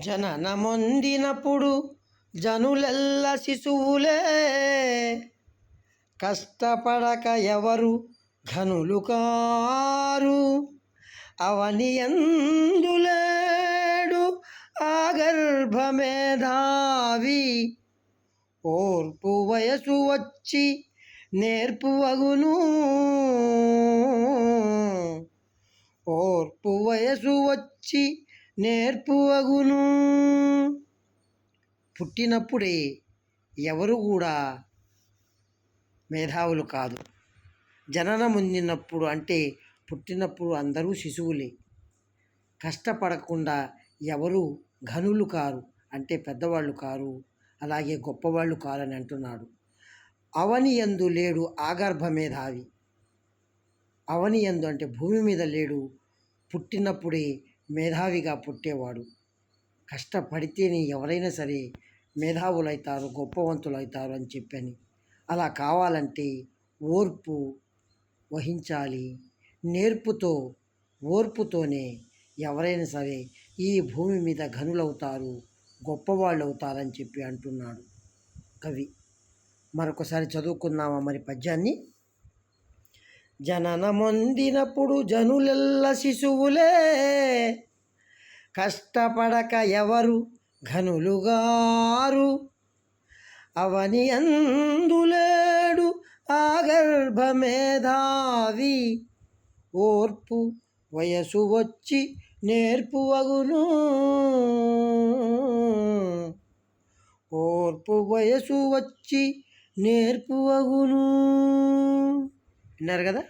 జననమొందినప్పుడు జనులెల్ల శిశువులే. కష్టపడక ఎవరు ఘనులు కారు? అవని ఎందులేడు ఆగర్భమేధావి ఓర్పు వయసు వచ్చి నేర్పువగును ఓర్పు వయసు వచ్చి నేర్పువగును పుట్టినప్పుడే ఎవరు కూడా మేధావులు కాదు. జననం పొందినప్పుడు అంటే పుట్టినప్పుడు అందరూ శిశువులే. కష్టపడకుండా ఎవరు ఘనులు కారు అంటే పెద్దవాళ్ళు కారు అలాగే గొప్పవాళ్ళు కారని అంటున్నాడు. అవని ఎందు లేడు ఆగర్భ మేధావి. అవని ఎందు అంటే భూమి మీద లేడు. పుట్టినప్పుడే మేధావిగా పుట్టేవాడు. కష్టపడితేనే ఎవరైనా సరే మేధావులైతారు గొప్పవంతులు అవుతారు అని చెప్పని. అలా కావాలంటే ఓర్పు వహించాలి. నేర్పుతో ఓర్పుతోనే ఎవరైనా సరే ఈ భూమి మీద ఘనులవుతారు గొప్పవాళ్ళు అవుతారని చెప్పి అంటున్నాడు కవి. మరొకసారి చదువుకుందామా మరి పద్యాన్ని? జననమొందినప్పుడు జనులెల్ల శిశువులే. కష్టపడక ఎవరు ఘనులుగారు? అవని అందులేడు ఆగర్భమేధావి ఓర్పు వయసు వచ్చి నేర్పువగును ఓర్పు వయసు వచ్చి నేర్పువగును విన్నారు కదా?